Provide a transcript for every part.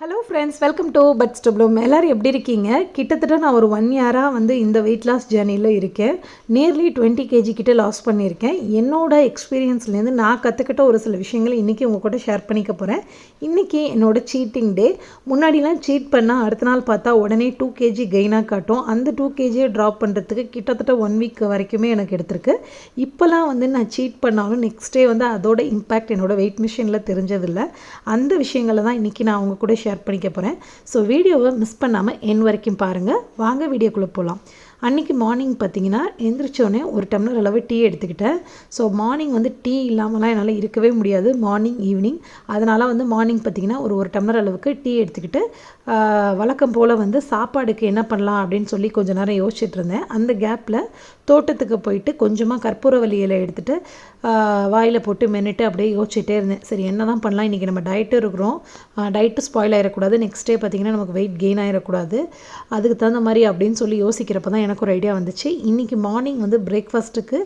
Hello friends welcome to Buds to Bloom எல்லோரும் எப்படி இருக்கீங்க? கிட்டத்தட்ட நான் ஒரு ஒன் இயராக வந்து இந்த வெயிட் லாஸ் ஜேர்னியில் இருக்கேன். நியர்லி டுவெண்ட்டி கேஜி கிட்டே லாஸ் பண்ணியிருக்கேன். என்னோட எக்ஸ்பீரியன்ஸ்லேருந்து நான் கற்றுக்கிட்ட ஒரு சில விஷயங்களை இன்றைக்கி உங்கள் கூட ஷேர் பண்ணிக்க போகிறேன் இன்றைக்கி என்னோட சீட்டிங் டே முன்னாடிலாம் சீட் பண்ணால் அடுத்த நாள் பார்த்தா உடனே டூ கேஜி கெயினாக காட்டும். அந்த டூ கேஜியை ட்ராப் பண்ணுறதுக்கு கிட்டத்தட்ட ஒன் வீக் வரைக்குமே எனக்கு எடுத்திருக்கு. இப்போலாம் வந்து நான் சீட் பண்ணாலும் நெக்ஸ்ட் டே வந்து அதோட இம்பேக்ட் என்னோடய வெயிட் மிஷினில் தெரிஞ்சதில்லை. அந்த விஷயங்களை தான் இன்றைக்கி நான் அவங்க கூட ஷேர் பண்ணிக்க போகிறேன் ஸோ வீடியோவை மிஸ் பண்ணாமல் என் வரைக்கும் பாருங்கள் வாங்க வீடியோக்குள்ளே போகலாம் அன்றைக்கி மார்னிங் பார்த்தீங்கன்னா எந்திரிச்சோடனே ஒரு டம்ளர் அளவு டீ எடுத்துக்கிட்டேன். ஸோ மார்னிங் வந்து டீ இல்லாமலாம் என்னால் இருக்கவே முடியாது. மார்னிங் ஈவினிங் அதனால் வந்து மார்னிங் பார்த்திங்கன்னா ஒரு ஒரு டம்ளர் அளவுக்கு டீ எடுத்துக்கிட்டு வழக்கம் போல் வந்து சாப்பாடுக்கு என்ன பண்ணலாம் அப்படின்னு சொல்லி கொஞ்ச நேரம் யோசிச்சுட்டு இருந்தேன். அந்த கேப்பில் தோட்டத்துக்கு போயிட்டு கொஞ்சமாக கற்பூரவல்லி இலை எடுத்துகிட்டு வாயில் போட்டு மென்னுட்டு அப்படியே யோசிச்சுட்டே இருந்தேன். சரி என்ன தான் பண்ணலாம்? இன்றைக்கி நம்ம டயட்டு இருக்கிறோம். டயட்டு ஸ்பாயில் ஆகிடக்கூடாது நெக்ஸ்ட் டே பார்த்திங்கன்னா நமக்கு வெயிட் கெயின் ஆகிடக்கூடாது அதுக்கு தகுந்த மாதிரி அப்படின்னு சொல்லி யோசிக்கிறப்ப தான் எனக்கு ஒரு ஐடியா வந்துச்சு. இன்றைக்கி மார்னிங் வந்து பிரேக்ஃபாஸ்ட்டுக்கு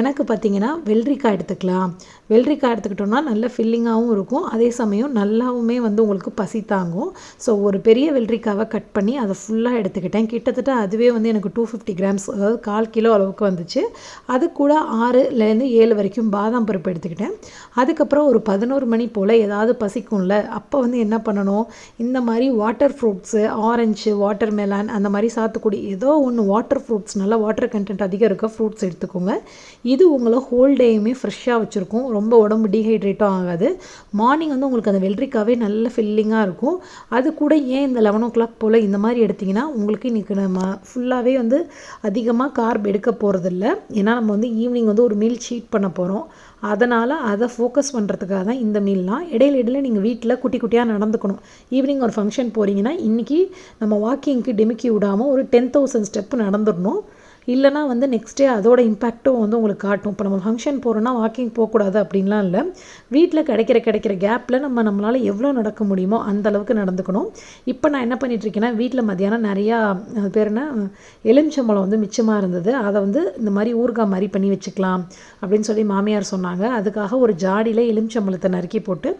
எனக்கு பார்த்திங்கன்னா வெள்ளரிக்காய் எடுத்துக்கலாம். வெள்ளரிக்காய் எடுத்துக்கிட்டோம்னா நல்ல ஃபில்லிங்காகவும் இருக்கும். அதே சமயம் நல்லாவுமே வந்து உங்களுக்கு பசி தாங்கும். ஸோ ஒரு பெரிய வெள்ளரிக்காவை கட் பண்ணி அதை ஃபுல்லாக எடுத்துக்கிட்டேன். கிட்டத்தட்ட அதுவே வந்து எனக்கு டூ ஃபிஃப்டி கிராம்ஸ் அதாவது கால் கிலோ அளவுக்கு வந்துச்சு. அது கூட ஆறுலேருந்து ஏழு வரைக்கும் பாதாம் பருப்பு எடுத்துக்கிட்டேன். அதுக்கப்புறம் ஒரு பதினோரு மணி போல் ஏதாவது பசிக்கும்ல அப்போ வந்து என்ன பண்ணணும்? இந்த மாதிரி water fruits orange watermelon அந்த மாதிரி சாத்துக்குடி ஏதோ ஒன்று வாட்டர் ஃப்ரூட்ஸ் நல்லா வாட்டர் கண்டென்ட் அதிகம் இருக்க ஃப்ரூட்ஸ் எடுத்துக்கோங்க. இது உங்களை ஹோல் டேயுமே ஃப்ரெஷ்ஷாக வச்சுருக்கும். ரொம்ப உடம்பு டீஹைட்ரேட்டும் ஆகாது. மார்னிங் வந்து உங்களுக்கு அந்த வெள்ளரிக்காவே நல்ல ஃபில்லிங்காக இருக்கும். அது கூட ஏன் இந்த லெவன் ஓ கிளாக் போல் இந்த மாதிரி எடுத்திங்கன்னா உங்களுக்கு இன்றைக்கி நம்ம ஃபுல்லாகவே வந்து அதிகமாக கார்ப் எடுக்க போகிறதில்ல ஏன்னா நம்ம வந்து ஈவினிங் வந்து ஒரு மீல் சீட் பண்ண போகிறோம் அதனால் அதை ஃபோக்கஸ் பண்ணுறதுக்காக தான் இந்த மீல்லாம் இடையில இடையில நீங்கள் வீட்டில் குட்டி குட்டியாக நடந்துக்கணும். ஈவினிங் ஒரு ஃபங்க்ஷன் போகிறீங்கன்னா இன்றைக்கி நம்ம வாக்கிங்க்கு டெமிக்கி விடாமல் ஒரு டென் தௌசண்ட் ஸ்டெப் நடந்துடணும். இல்லைனா வந்து நெக்ஸ்ட் டே அதோட இம்பேக்ட்டும் வந்து உங்களுக்கு காட்டும். இப்போ நம்ம ஃபங்க்ஷன் போகிறோன்னா வாக்கிங் போகக்கூடாது அப்படின்லாம் இல்லை. வீட்டில் கிடைக்கிற கிடைக்கிற கேப்பில் நம்ம நம்மளால் எவ்வளோ நடக்க முடியுமோ அந்த அளவுக்கு நடந்துக்கணும். இப்போ நான் என்ன பண்ணிகிட்ருக்கேன்னா வீட்டில் மத்தியானம் நிறையா அது பேர் என்ன? எலுமிச்சம்பழம் வந்து மிச்சமாக இருந்தது. அதை வந்து இந்த மாதிரி ஊறுகாய் மாதிரி பண்ணி வச்சுக்கலாம் அப்படின்னு சொல்லி மாமியார் சொன்னாங்க. அதுக்காக ஒரு ஜாடியில் எலுமிச்சம்பழத்தை நறுக்கி போட்டு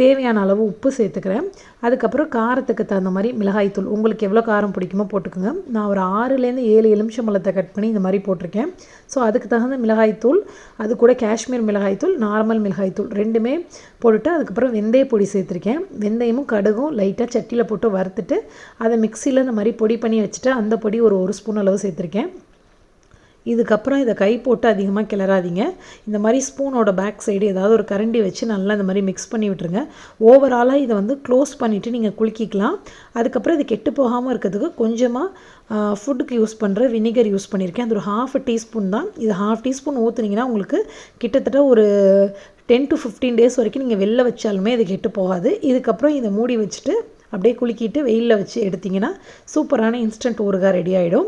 தேவையான அளவு உப்பு சேர்த்துக்கிறேன். அதுக்கப்புறம் காரத்துக்கு தகுந்த மாதிரி மிளகாய்த்தூள் உங்களுக்கு எவ்வளோ காரம் பிடிக்குமோ போட்டுக்கோங்க. நான் ஒரு ஆறுலேருந்து ஏழு எலுமிச்சம்பழத்தை கட் பண்ணி இந்த மாதிரி போட்டிருக்கேன். ஸோ அதுக்கு தகுந்த மிளகாய்த்தூள் அது கூட காஷ்மீர் மிளகாய்த்தூள் நார்மல் மிளகாய்த்தூள் ரெண்டுமே போட்டுட்டு அதுக்கப்புறம் வெந்தய பொடி சேர்த்துருக்கேன். வெந்தயமும் கடுகும் லைட்டாக சட்டியில் போட்டு வறுத்துட்டு அதை மிக்சியில் இந்த மாதிரி பொடி பண்ணி வச்சுட்டு அந்த பொடி ஒரு ஒரு ஸ்பூன் அளவு சேர்த்துருக்கேன். இதுக்கப்புறம் இதை கை போட்டு அதிகமாக கிளறாதீங்க. இந்த மாதிரி ஸ்பூனோட பேக் சைடு ஏதாவது ஒரு கரண்டி வச்சு நல்லா இந்த மாதிரி மிக்ஸ் பண்ணி விட்டுருங்க. ஓவராலாக இதை வந்து க்ளோஸ் பண்ணிவிட்டு நீங்கள் குலுக்கிக்கலாம். அதுக்கப்புறம் இது கெட்டு போகாமல் இருக்கிறதுக்கு கொஞ்சமாக ஃபுட்டுக்கு யூஸ் பண்ணுற வினிகர் யூஸ் பண்ணியிருக்கேன் அது ஒரு ஹாஃப் டீஸ்பூன் தான். இது ஹாஃப் டீஸ்பூன் ஊற்றுனீங்கன்னா உங்களுக்கு கிட்டத்தட்ட ஒரு டென் டு ஃபிஃப்டீன் டேஸ் வரைக்கும் நீங்கள் வெளில வச்சாலுமே இது கெட்டு போகாது. இதுக்கப்புறம் இதை மூடி வச்சுட்டு அப்படியே குலுக்கிட்டு வெயிலில் வச்சு எடுத்திங்கன்னா சூப்பரான இன்ஸ்டன்ட் ஊறுகாய் ரெடி ஆகிடும்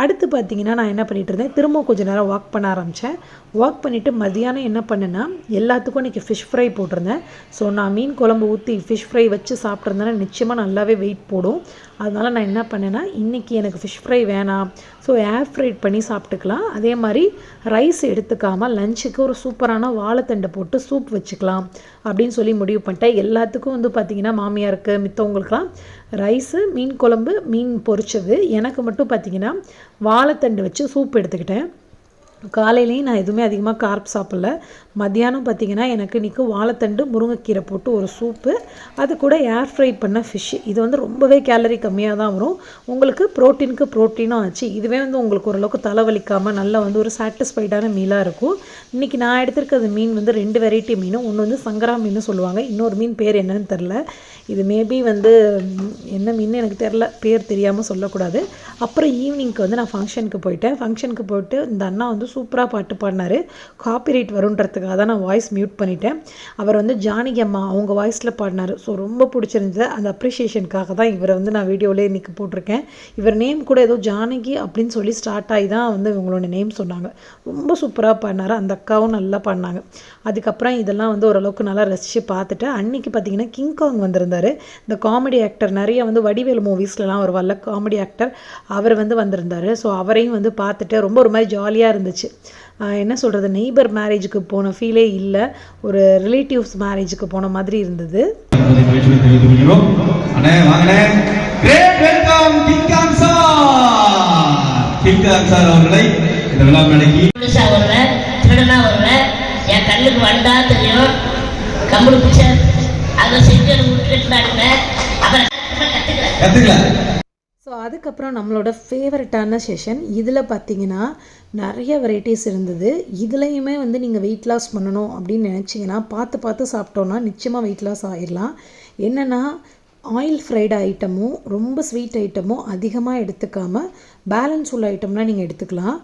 அடுத்து பார்த்தீங்கன்னா நான் என்ன பண்ணிட்டு இருந்தேன் திரும்ப கொஞ்ச நேரம் வாக் பண்ண ஆரம்பித்தேன் வாக் பண்ணிவிட்டு மதியானம் என்ன பண்ணேன்னா எல்லாத்துக்கும் இன்றைக்கி ஃபிஷ் ஃப்ரை போட்டிருந்தேன். ஸோ நான் மீன் குழம்பு ஊற்றி ஃபிஷ் ஃப்ரை வச்சு சாப்பிட்ருந்தேன்னா நிச்சயமாக நல்லாவே வெயிட் போடும். அதனால் நான் என்ன பண்ணேன்னா இன்றைக்கி எனக்கு ஃபிஷ் ஃப்ரை வேணாம். ஸோ ஏர் ஃப்ரைட் பண்ணி சாப்பிட்டுக்கலாம். அதே மாதிரி ரைஸ் எடுத்துக்காமல் லஞ்சுக்கு ஒரு சூப்பரான வாழைத்தண்டை போட்டு சூப் வச்சுக்கலாம் அப்படின்னு சொல்லி முடிவு பண்ணிட்டேன். எல்லாத்துக்கும் வந்து பார்த்திங்கன்னா மாமியாருக்கு மித்தவங்களுக்குலாம் ரைஸு மீன் குழம்பு மீன் பொரிச்சது எனக்கு மட்டும் பார்த்திங்கன்னா வாழைத்தண்டு வச்சு சூப் எடுத்துக்கிட்டேன். காலையிலையும் நான் எதுவுமே அதிகமாக கார்ப் சாப்பிடல. மத்தியானம் பார்த்தீங்கன்னா எனக்கு இன்றைக்கி வாழைத்தண்டு முருங்கைக்கீரை போட்டு ஒரு சூப்பு அது கூட ஏர் ஃப்ரை பண்ண ஃபிஷ்ஷு இது வந்து ரொம்பவே கேலரி கம்மியாக தான் வரும். உங்களுக்கு ப்ரோட்டீனுக்கு ப்ரோட்டீனும் ஆச்சு. இதுவே வந்து உங்களுக்கு ஓரளவுக்கு தலைவலிக்காமல் நல்லா வந்து ஒரு சாட்டிஸ்ஃபைடான மீலாக இருக்கும். இன்றைக்கி நான் எடுத்திருக்கிறது மீன் வந்து ரெண்டு வெரைட்டி மீனும். ஒன்று வந்து சங்கரா மீன் சொல்லுவாங்க. இன்னொரு மீன் பேர் என்னன்னு தெரில இது மேபி வந்து என்ன மீன் எனக்கு தெரில பேர் தெரியாமல் சொல்லக்கூடாது. அப்புறம் ஈவினிங்க்கு வந்து நான் ஃபங்க்ஷனுக்கு போயிட்டேன். ஃபங்க்ஷனுக்கு போயிட்டு இந்த அண்ணா வந்து சூப்பராக பாட்டு பாடினாரு. காப்பிரைட் வருன்றதுக்காக தான் நான் வாய்ஸ் மியூட் பண்ணிட்டேன். அவர் வந்து ஜானகி அம்மா அவங்க வாய்ஸில் பாடினார். ஸோ ரொம்ப பிடிச்சிருந்தது. அந்த அப்ரிஷியேஷனுக்காக தான் இவரை வந்து நான் வீடியோவிலே இன்றைக்கி போட்டிருக்கேன். இவர் நேம் கூட ஏதோ ஜானகி அப்படின்னு சொல்லி ஸ்டார்ட் ஆகி தான் வந்து இவங்களோட நேம் சொன்னாங்க. ரொம்ப சூப்பராக பாடினாரு. அந்த அக்காவும் நல்லா பாடினாங்க. அதுக்கப்புறம் இதெல்லாம் வந்து ஓரளவுக்கு நல்லா ரசித்து பார்த்துட்டு அன்னைக்கு பார்த்தீங்கன்னா கிங்காங் வந்திருந்தார். இந்த காமெடி ஆக்டர் நிறைய வந்து வடிவேலு மூவிஸ்லலாம் வருவார்ல காமெடி ஆக்டர் அவர் வந்து வந்திருந்தார். ஸோ அவரையும் வந்து பார்த்துட்டு ரொம்ப ஒரு மாதிரி ஜாலியாக இருந்துச்சு. ஆஹ், என்ன சொல்கிறது நெய்பர் மேரேஜுக்கு போன ஃபீலே இல்லை. ஒரு ரிலேட்டிவ்ஸ் மேரேஜுக்கு போன மாதிரி இருந்தது. என் கண்ணுக்கு வந்தா தெரியும். கம்பளி அதை செஞ்சு விட்டுட்டு அப்புறம் கத்துக்கல. ஸோ அதுக்கப்புறம் நம்மளோட ஃபேவரட்டான செஷன் இதில் பார்த்தீங்கன்னா நிறைய வெரைட்டிஸ் இருந்தது. இதுலேயுமே வந்து நீங்கள் வெயிட் லாஸ் பண்ணணும் அப்படின்னு நினச்சிங்கன்னா பார்த்து பார்த்து சாப்பிட்டோன்னா நிச்சயமாக வெயிட் லாஸ் ஆயிடலாம் என்னென்னா ஆயில் ஃப்ரைடு ஐட்டமும் ரொம்ப ஸ்வீட் ஐட்டமும் அதிகமாக எடுத்துக்காமல் பேலன்ஸ் உள்ள ஐட்டம்லாம் நீங்கள் எடுத்துக்கலாம்.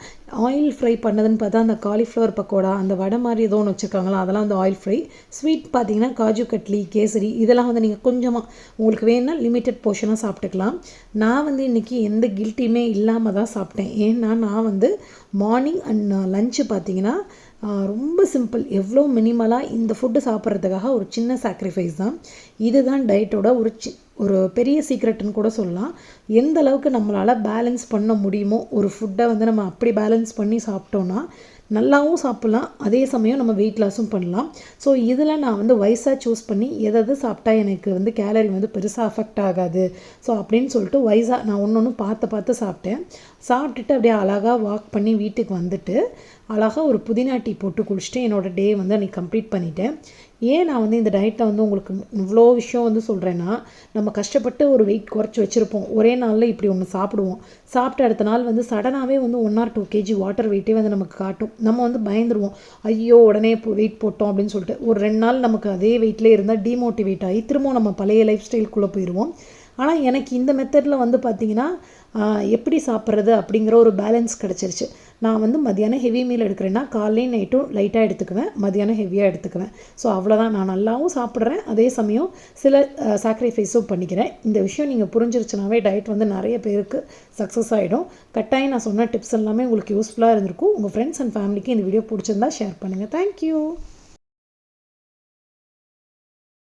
ஆயில் ஃப்ரை பண்ணதுன்னு பார்த்தா அந்த காலிஃப்ளவர் பக்கோடா அந்த வடை மாதிரி ஏதோ ஒன்று வச்சுருக்காங்களா அதெல்லாம் வந்து ஆயில் ஃப்ரை ஸ்வீட் பார்த்தீங்கன்னா காஜு கட்லி கேசரி இதெல்லாம் வந்து நீங்கள் கொஞ்சமாக உங்களுக்கு வேணும்னா லிமிட்டட் போர்ஷனாக சாப்பிட்டுக்கலாம். நான் வந்து இன்றைக்கி எந்த கில்ட்டியுமே இல்லாமல் தான் சாப்பிட்டேன். ஏன்னா நான் வந்து மார்னிங் அண்ட் லஞ்சு பார்த்தீங்கன்னா ரொம்ப சிம்பிள் எவ்வளோ மினிமலாக இந்த ஃபுட்டு சாப்பிட்றதுக்காக ஒரு சின்ன சாக்ரிஃபைஸ் தான். இதுதான் டயட்டோட ஒரு சி ஒரு பெரிய சீக்ரெட்னு கூட சொல்லலாம். எந்த அளவுக்கு நம்மளால் பேலன்ஸ் பண்ண முடியுமோ ஒரு ஃபுட்டை வந்து நம்ம அப்படி பேலன்ஸ் பண்ணி சாப்பிட்டோன்னா நல்லாவும் சாப்பிட்லாம். அதே சமயம் நம்ம வெயிட் லாஸும் பண்ணலாம். ஸோ இதில் நான் வந்து வயசாக சூஸ் பண்ணி எதை எது சாப்பிட்டா எனக்கு வந்து கேலரி வந்து பெருசாக அஃபெக்ட் ஆகாது. ஸோ அப்படின்னு சொல்லிட்டு வயசாக நான் ஒன்று ஒன்று பார்த்து பார்த்து சாப்பிட்டேன். சாப்பிட்டுட்டு அப்படியே அழகாக வாக் பண்ணி வீட்டுக்கு வந்துட்டு அழகாக ஒரு புதினா டீ போட்டு குடிச்சிட்டு என்னோடய டே வந்து அன்றைக்கி கம்ப்ளீட் பண்ணிட்டேன். ஏன் நான் வந்து இந்த டயட்டை வந்து உங்களுக்கு இவ்வளோ விஷயம் வந்து சொல்கிறேன்னா நம்ம கஷ்டப்பட்டு ஒரு வெயிட் குறைச்சி வச்சுருப்போம். ஒரே நாளில் இப்படி ஒன்று சாப்பிடுவோம். சாப்பிட்ட அடுத்த நாள் வந்து சடனாகவே வந்து one or two KG water வெயிட்டே வந்து நமக்கு காட்டும். நம்ம வந்து பயந்துருவோம். ஐயோ உடனே வெயிட் போட்டோம் அப்படின்னு சொல்லிட்டு. ஒரு ரெண்டு நாள் நமக்கு அதே வெயிட்லேயே இருந்தால் டிமோட்டிவேட் ஆகி திரும்பவும் நம்ம பழைய லைஃப் ஸ்டைலுக்குள்ளே போயிடுவோம் ஆனால் எனக்கு இந்த மெத்தடில் வந்து பார்த்திங்கன்னா எப்படி சாப்பிட்றது அப்படிங்கிற ஒரு பேலன்ஸ் கிடச்சிருச்சு. நான் வந்து மதியானம் ஹெவி மீல் எடுக்கிறேன்னா காலையும் நைட்டும் லைட்டாக எடுத்துக்குவேன். மதியானம் ஹெவியாக எடுத்துக்குவேன். ஸோ அவ்வளோதான் நான் நல்லாவும் சாப்பிட்றேன். அதே சமயம் சில சாக்ரிஃபைஸும் பண்ணிக்கிறேன். இந்த விஷயம் நீங்கள் புரிஞ்சிருச்சுனாவே டயட் வந்து நிறைய பேருக்கு சக்ஸஸ் ஆகிடும் கட்டாயம் நான் சொன்ன டிப்ஸ் எல்லாமே உங்களுக்கு யூஸ்ஃபுல்லாக இருந்திருக்கும். உங்கள் ஃப்ரெண்ட்ஸ் அண்ட் ஃபேமிலிக்கு இந்த வீடியோ பிடிச்சிருந்தா ஷேர் பண்ணுங்கள் தேங்க்யூ